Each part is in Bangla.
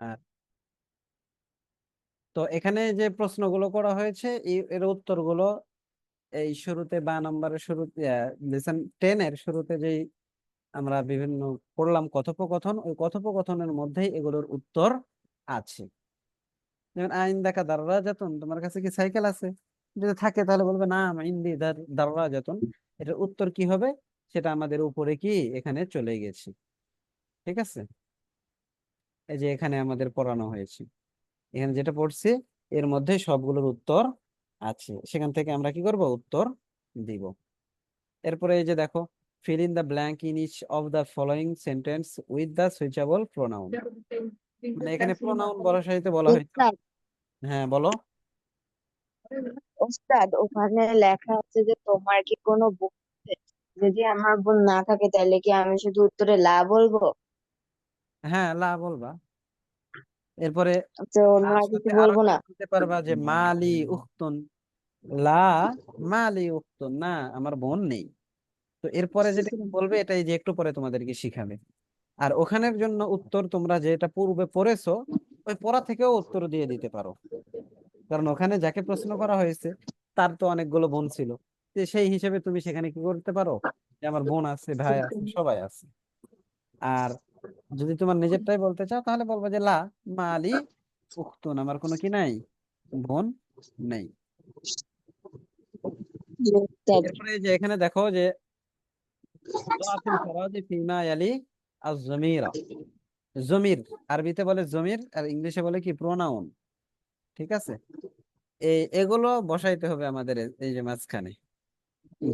আর তো এখানে যে প্রশ্নগুলো করা হয়েছে এর উত্তরগুলো এই শুরুতে বা নম্বরের শুরুতে টেন এর শুরুতে যেই আমরা বিভিন্ন পড়লাম কথোপকথন, ওই কথোপকথনের মধ্যেই এগুলোর উত্তর আছে। যেমন আইন দেখা দাররা যাতন তোমার কাছে কি সাইকেল আছে? যদি থাকে তাহলে বলবে, না ইন্দি দাররা যাতন এটার উত্তর কি হবে? সেটা আমাদের উপরে কি? এখানে চলে গেছে। ঠিক আছে? এই যে এখানে আমাদের পড়ানো হয়েছে। এখানে যেটা পড়ছি এর মধ্যে সবগুলোর উত্তর আছে। সেখান থেকে আমরা কি করব? উত্তর দিব। এরপরে এই যে দেখো fill in the blank in each of the following sentence with the switchable pronoun. মানে এখানে প্রোনাউন বসাইতে বলা হয়েছে। হ্যাঁ বলো। ওস্তাদ ওখানে লেখা আছে যে তোমার কি কোনো বোন যদি আমার বোন না থাকে তাহলে কি আমি শুধু উত্তরে লা বলব? হ্যাঁ লা বলবা। এরপরে তো কিছু আরও বলব না? বলতে পারবা যে মালি উখতুন। লা মালি উখতুন না আমার বোন নেই। তো এরপরে যেটা বলবে এটাই যে একটু পরে তোমাদেরকে শিখাবে। আর ওখানের জন্য উত্তর তোমরা যেটা পূর্বে পড়েছো ওই পড়া থেকেও উত্তর দিয়ে দিতে পারো। কারণ ওখানে যাকে প্রশ্ন করা হয়েছে তার তো অনেকগুলো বোন ছিল। তো সেই হিসেবে তুমি সেখানে কি করতে পারো? যে আমার বোন আছে ভাই আছে সবাই আছে। আর যদি তোমার নিজেরটাই বলতে চাও, তাহলে বলব যে, লা মালি উখতুন আমার কোনো কি নাই, বোন নেই। তারপরে যে এখানে দেখো যে জমির আরবিতে বলে জমির, আর ইংলিশে বলে কি, প্রোনাউন ঠিক আছে? এই, এগুলো বসাইতে হবে আমাদের এই যে মাঝখানে।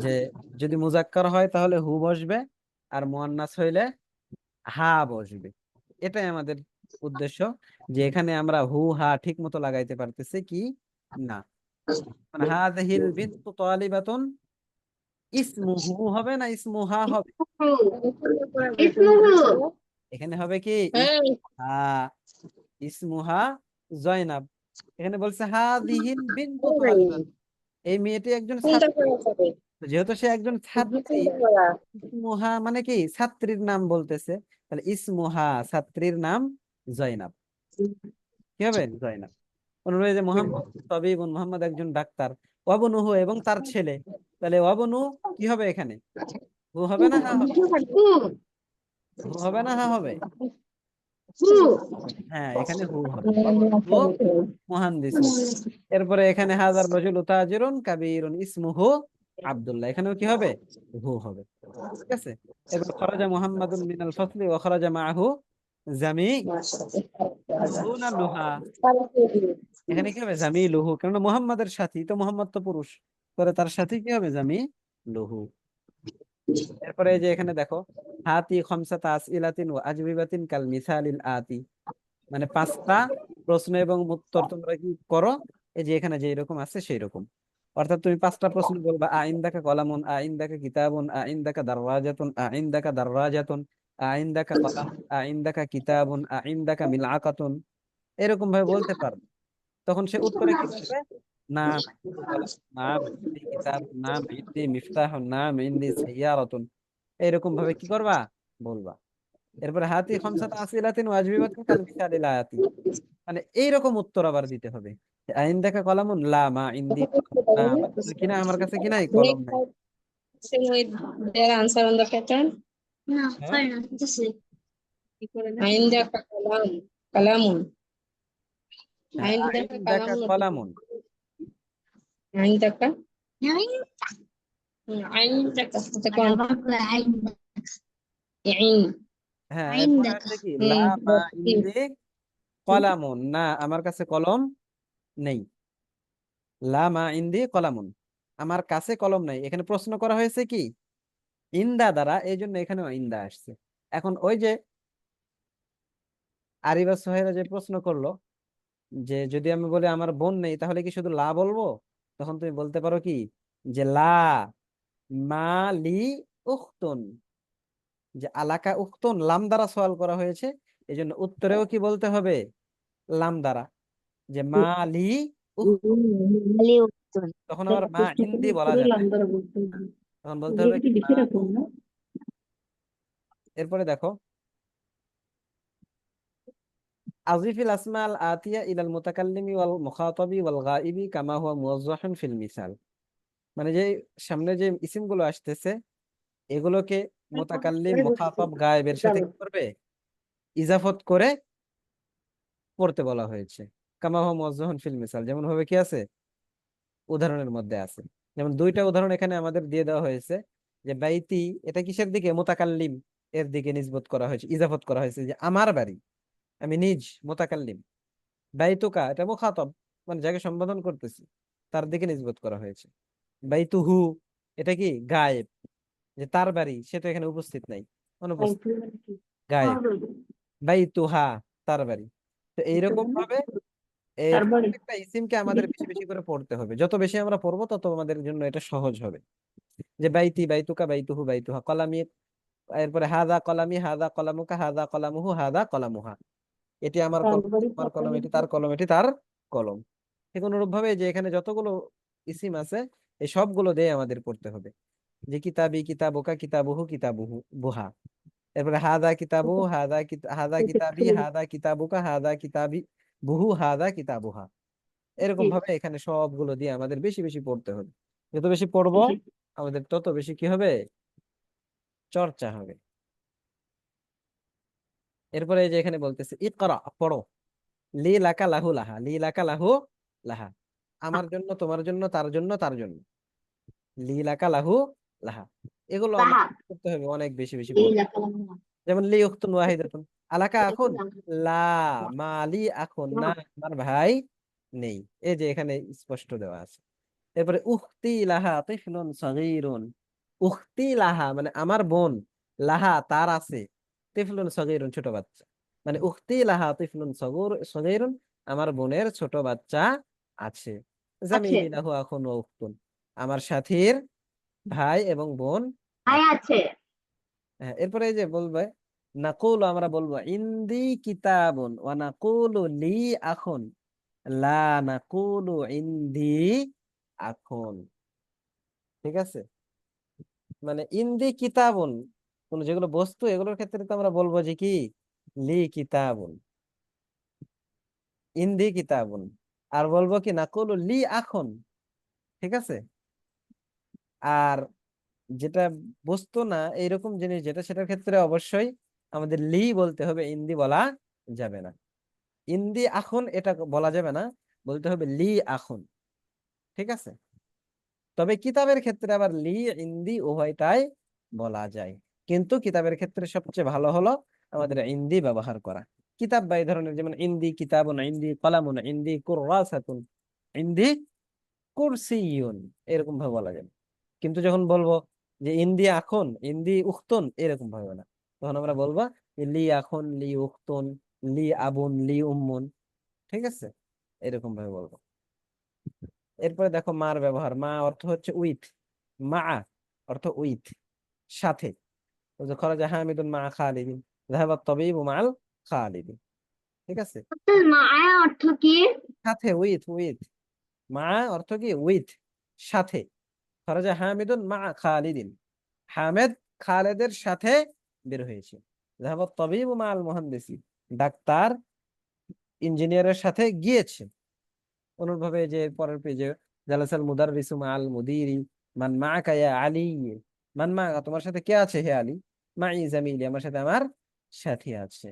যে, যদি মুজাক্কার হয় তাহলে হু বসবে, আর মোয়ান্নাস হইলে হা বসবে। এটাই আমাদের উদ্দেশ্য যে এখানে আমরা হু হা ঠিক মতো লাগাইতে পারতেছি কি না। মানে হাযিহিল বিনতু তালিবাতুন ইসমুহু হবে না ইসমুহা হবে? এখানে হবে কি? ইসমুহা ইসমুহা জয়নাব। এখানে বলছে হাযিহিল বিনতু তালিবাতুন। এই মেয়েটি একজন যেহেতু সে একজন ছাত্রী ইসমুহা মানে কি? ছাত্রীর নাম বলতেছে। তাহলে ইসমুহা ছাত্রীর নাম জয়নাব। কি হবে? জয়নাব। অনুরূপে যে মোহাম্মদ তবিবুন মোহাম্মদ একজন ডাক্তার। ওয়াবনুহু এবং তার ছেলে। তাহলে অবনু কি হবে এখানে? হু হবে না হা হবে? হু হবে না হা হবে? হ্যাঁ এখানে হু মুহান্দিসুন এরপরে এখানে হাজার রজুল তাজিরুন কাবীরুন ইসমুহু আব্দুল্লাহ। এখানেও কি হবে? হু হবে। ঠিক আছে? খরাজা মুহাম্মাদুন মিনাল ফাসলি খরাজা মাআহু জামি এখানে কি হবে? জামি লুহু। কারণ মুহাম্মাদের সাথী তো মুহাম্মদ তো পুরুষ। পরে তার সাথে কি হবে? জামি লুহু। এরপরে এই যে এখানে দেখো হাতি খমসাতা আসইলাতিন ওয়া আজবিবাতিন কাল মিসালিল আতি মানে পাঁচটা প্রশ্ন এবং উত্তর তোমরা কি করো এই যে এখানে যে এরকম আছে সেই রকম অর্থাৎ তুমি পাঁচটা প্রশ্ন বলবা আইন্দাকা কলামুন আইন্দাকা কিতাবুন আইন্দাকা দাররাজাতুন আইন্দাকা দাররাজাতুন আইন্দাকা কলাম আইন্দাকা কিতাবুন আইন্দাকা মিলআকাতুন এরকম ভাবে বলতে পারবে তখন সে উত্তরে কি বলবে নাম নাম কিতাব ইন্দি মিফতাহ নাম ইন্দি সাইয়ারাতুন এরকম ভাবে কি করবা? বলবা। এরপরে হাতি খমসাত আসিলাতিন ওয়াজবিবাতিন কাল মিসালিল আয়াতি মানে এইরকম উত্তর আবার দিতে হবে। আইন দেখা কলামুন লা মা ইন্দি কিনা আমার কাছে কি নাই? কলম নাই। There answer on the pattern আইন দেখা কলাম কলামুন হ্যাঁ, আইন দেখা কলামুন আইন দেখা কলামুন عندك عندك تكون عين হ্যাঁ আইন এরপরে দেখা। হচ্ছে কি হুম, লা মা বুঝছি। ইন্দি কলামুন না আমার কাছে কলম নেই লা মা ইন্দি কলামুন আমার কাছে কলম নাই এখানে প্রশ্ন করা হয়েছে কি ইন্দা দ্বারা এই জন্য এখানেও ইন্দা আসছে এখন ওই যে আরিবা সোহেরা যে প্রশ্ন করলো যে যদি আমি বলি আমার বোন নেই তাহলে কি শুধু লা বলবো তখন তুমি বলতে পারো কি যে লা মা লি উখতুন যে আলাকা উখতুন লাম দ্বারা সওয়াল করা হয়েছে। এই জন্য উত্তরেও কি বলতে হবে? লাম দ্বারা। যে মা উখতুন। মালি তখন আবার মা ইন্দি বলা যাবে তখন বলতে হবে। এরপরে দেখো। আযিফিল আসমাল আতিয়া ইলাল মুতাকাল্লিমি ওয়াল মুখাতাবি ওয়াল গাইবি কামা হুয়া মুওয়াজ্জাহুন ফিল মিসাল। মানে যে সামনে যে ইসিমগুলো আসতেছে এগুলোকে মুতাকাল্লিম মুখাতাব গায়েবের সাথে কি করবে? ইজাফত করে পড়তে বলা হয়েছে। কামা হুয়া ফিল মিসাল। যেমন ভাবে কি আছে? উদাহরণের মধ্যে আছে। যেমন দুইটা উদাহরণ এখানে আমাদের দিয়ে দেওয়া হয়েছে যে বাইতি এটা কিসের দিকে? মুতাকাল্লিম এর দিকে নিসবত করা হয়েছে ইজাফত করা হয়েছে যে আমার বাড়ি আমি নিজ মোতাকাল্লিম। বাইতুকা এটা মুখাতব মানে যাকে সম্বোধন করতেছি তার দিকে নিসবত করা হয়েছে। বাইতুহু এটা কি? গায়েব। যে তার বাড়ি সে তো এখানে উপস্থিত নাই। অনুপস্থিত। গায়েব। বাইতুহা তার বাড়ি। তো এইরকম ভাবে তার প্রত্যেকটা ইসিমকে আমাদের বেশি বেশি করে পড়তে হবে। যত বেশি আমরা পড়ব তত আমাদের জন্য এটা সহজ হবে। যে বাইতি বাইতুকা বাইতুহু বাইতুহা কলামি এরপরে হাদা কলামি হাদা কলামুকা হাদা কলামুহু হাদা কলামুহা এটি আমার কলম আমার কলম এটি তার কলম এটি তার কলম। ঠিক অনুরূপ ভাবে যে এখানে যতগুলো ইসিম আছে এই সবগুলো দিয়ে আমাদের পড়তে হবে। যে কিতাবি কিতাবুকা কিতাবুহু কিতাবুহু বুহা। এরপরে হাদা কিতাবু হাদা হাদা কিতাবি হাদা কিতাবুকা হাদা কিতাবি বুহু হাদা কিতাবুহা। এরকম ভাবে এখানে সবগুলো দিয়ে আমাদের বেশি বেশি পড়তে হবে। যত বেশি পড়ব আমাদের তত বেশি কি হবে? চর্চা হবে। এরপরে এই যে এখানে বলতেছে ইকরা পড়ো। লি লাকা লাহু লাহা লি লাকা লাহু লাহা। আমার জন্য তোমার জন্য তার জন্য তার জন্য। লি লাকা লাহু। লাহা। এগুলো করতে হবে? অনেক বেশি বেশি যেমন লি উখতুন ওয়াহিদাতুন আলাকা এখন লা মালি এখন না। আমার ভাই নেই। এই যে এখানে স্পষ্ট দেওয়া আছে। এরপরে উখতি লাহা তিফলুন সগীরুন। উখতি লাহা মানে আমার বোন। লাহা তার আছে। তিফলুন সগীরুন ছোট বাচ্চা। মানে উখতি লাহা তিফলুন সগর সগীরুন আমার বোনের ছোট বাচ্চা আছে। জামিলি আখুন ওয়া উখতুন আমার সাথীর ভাই এবং বোন। আছে। হ্যাঁ এরপরে যে বলবে নাকুলু আমরা বলব ইন্দি কিতাবুন ওয়া নাকুলু লি আখুন। লা নাকুলু ইন্দি আখুন। ঠিক আছে? মানে ইন্দি কিতাবুন কোন যেগুলো বস্তু এগুলোর ক্ষেত্রে তো আমরা বলব যে কি? লি কিতাবুন। ইন্দি কিতাবুন। আর বলব কি নাকুলু লি আখুন, ঠিক আছে? আর যেটা বস্তু না, এইরকম জিনিস যেটা, সেটার ক্ষেত্রে অবশ্যই আমাদের লি বলতে হবে, ইন্দি বলা যাবে না। ইন্দি আখন এটা বলা যাবে না, বলতে হবে লি আখন, ঠিক আছে? তবে কিতাবের ক্ষেত্রে আবার লি, ইন্দি উভয়টাই বলা যায়। কিন্তু কিতাবের ক্ষেত্রে সবচেয়ে ভালো হলো আমাদের ইন্দি ব্যবহার করা। কিতাব বা এই ধরনের, যেমন ইন্দি কিতাবুন, ইন্দি কলামুন, ইন্দি কুররাসাতুন, ইন্দি কুরসিয়ুন এরকম ভাবে বলা যাবে কিন্তু যখন বলব যে ইন্দি আখন, ইন্দি উখতুন, এরকম ভাবে না তখন আমরা বলব লি আখন, লি উখতুন, লি আবুন, লি উম্মুন, ঠিক আছে? এরকম ভাবে বলব। এরপরে দেখো মার ব্যবহার। মা অর্থ হচ্ছে উইথ। মা অর্থ উইথ, সাথে। খরজা হামিদুন মা খালিদিন যাহাবাত তবিবু মাল খালিদিন ঠিক আছে? অর্থ কি? সাথে উইথ উইথ মা অর্থ কি? উইথ সাথে। খরজা হামিদুন মা খালিদিন হামেদ খালেদের সাথে বের হয়েছে। তবিবু মুহান্দিসি ডাক্তার ইঞ্জিনিয়ারের সাথে গিয়েছে। অনুরূপভাবে যে পরের পেজে জালাসাল মুদাররিসু মাল মুদিরি মান মাআকা ইয়া আলী। মান মাআকা তোমার সাথে কে আছে হে আলী? মাই জামিলি আমার সাথে আমার সাথী আছে।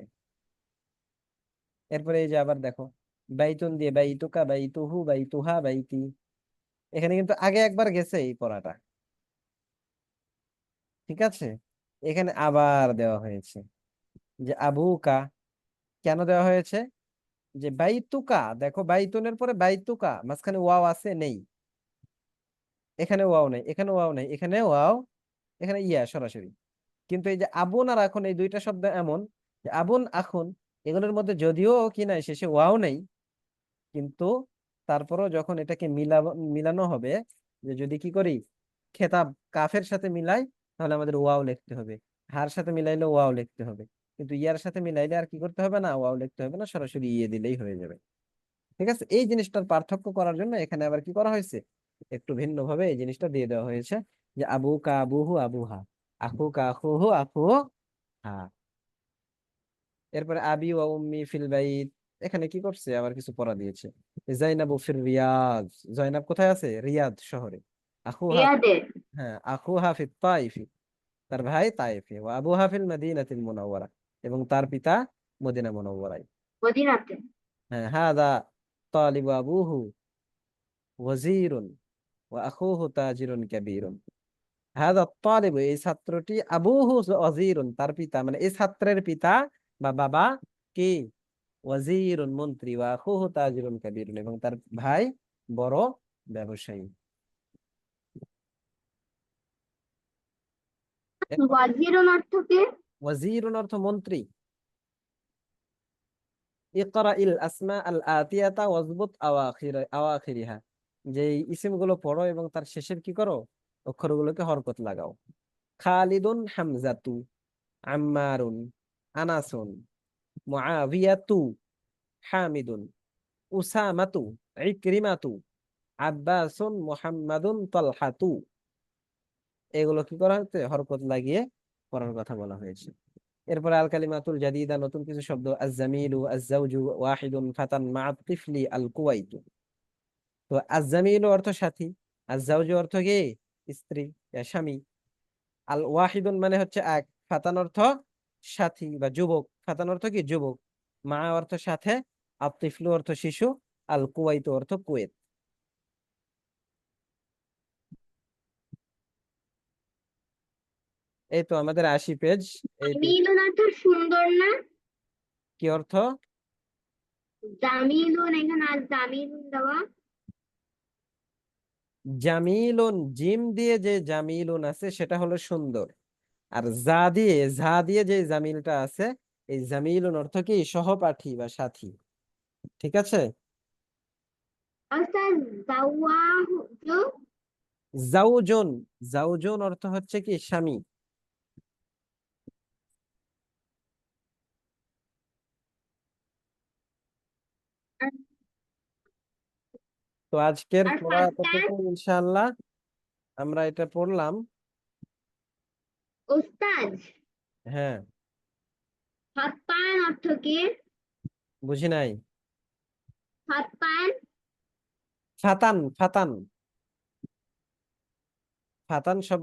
এরপরে এই যে আবার দেখো, বাইতুন দিয়ে বাইতুকা, বাইতুহু, বাইতুহা, বাইতি। এখানে কিন্তু আগে একবার গেছে এই পড়াটা। ঠিক আছে? এখানে আবার দেওয়া হয়েছে যে আবুকা কেন দেওয়া হয়েছে? যে বাইতুকা, দেখো বাইতুনের পরে বাইতুকা, মাঝখানে ওয়াও আছে, নেই। এখানে ওয়াও নেই, এখানে ওয়াও নেই, এখানে ওয়াও, এখানে ইয়া সরাসরি। কিন্তু এই যে আবুন আর এখন এই দুইটা শব্দ এমন যে আবুন এখন এগুলোর মধ্যে যদিও কি নাই, শেষে ওয়াও নেই। কিন্তু তারপরও যখন এটাকে মিলাব, মিলানো হবে, যে যদি কি করি, খেতাব কাফের সাথে মিলাই, তাহলে আমাদের ওয়াও লিখতে হবে। হার সাথে মিলাইলে ওয়াও লিখতে হবে। কিন্তু ইয়ার সাথে মিলাইলে আর কি করতে হবে না, ওয়াও লিখতে হবে না, সরাসরি ইয়ে দিলেই হয়ে যাবে। ঠিক আছে? এই জিনিসটার পার্থক্য করার জন্য এখানে আবার কি করা হয়েছে? একটু ভিন্ন ভাবে এই জিনিসটা দিয়ে দেওয়া হয়েছে যে আবু কা আবুহু আবুহা আখু কা আখুহু আখু হা। এরপরে আবি ওয়া উম্মি ফিল বাইত। এখানে কি করছে? আবার কিছু পড়া দিয়েছে। জাইনাবু ফির রিয়াদ। জয়নাব কোথায় আছে? রিয়াদ শহরে। আখুহা হ্যাঁ আখুহা ফি তাইফি। তার ভাই তাইফে। ও আবু হাফিল মদিনাতিল মুনাওয়ারা। এবং তার পিতা মদিনা মুনাওয়ারায় মদিনাতে। হ্যাঁ হাদা তালিবু আবুহু ওয়াজিরুন ওয়া আখুহু তাজিরুন কাবীরুন। হাদা তালিবু এই ছাত্রটি আবুহু ওয়াজিরুন তার পিতা। মানে এই ছাত্রের পিতা বা বাবা কি? ওয়াজিরুন মন্ত্রী ওয়া আখুহু তাজিরুন কাবীরুন এবং তার ভাই বড় ব্যবসায়ী। ওয়াজিরুন অর্থ কি? ওয়াজিরুন অর্থ মন্ত্রী। ইকরাইল আসমা আল আতিয়াতা ওয়াজবুত আওয়াখির আওয়াখিরিহা। যে ইসিমগুলো পড়ো এবং তার শেষের কি করো? অক্ষরগুলোকে হরকত লাগাও। খালিদুন হামজাতু আম্মারুন। আনাসুন, মুআবিয়াতু, হামিদুন, উসামাতু, ইকরিমাতু, আব্বাসুন, মুহাম্মাদুন, তালহাতু। এগুলো কি করা হয়েছে? হরকত লাগিয়ে পড়ার কথা বলা হয়েছে। এরপরে আল কালিমাতুল জাদিদা, নতুন কিছু শব্দ, আজ-জামিলু আজ-জাওজু ওয়াহিদুন, ফাতান মা তিফলি আল কুওয়াইতু তো আজ-জামিলু অর্থ সাথী আজ-জাওজু অর্থ কি? স্ত্রী, স্বামী। আল ওয়াহিদুন মানে হচ্ছে এক, ফাতান অর্থ সাথী বা যুবক ফাতান অর্থ কি? যুবক। মা অর্থ সাথে আতিফলু অর্থ শিশু আল কুওয়াইতু অর্থ কুয়েত। এই তো আমাদের আশি পেজ সুন্দর না। কি অর্থ? জামিলুন এখানে জামিলুন দেওয়া। জামিলুন জিম দিয়ে যে জামিলুন আছে সেটা হলো সুন্দর। আর যা দিয়ে ঝা দিয়ে যে জামিলটা আছে এই জামিলুন অর্থ কি? সহপাঠী বা সাথী। ঠিক আছে? জাউজুন জাউজুন অর্থ হচ্ছে কি? স্বামী। তো আজকের পড়া ইনশাআল্লাহ আমরা এটা পড়লাম। ওস্তাদ হ্যাঁ। হাত পায়েন অর্থ কি? বুঝি নাই। হাত পায়েন ফাতান ফাতান। ফাতান শব্দ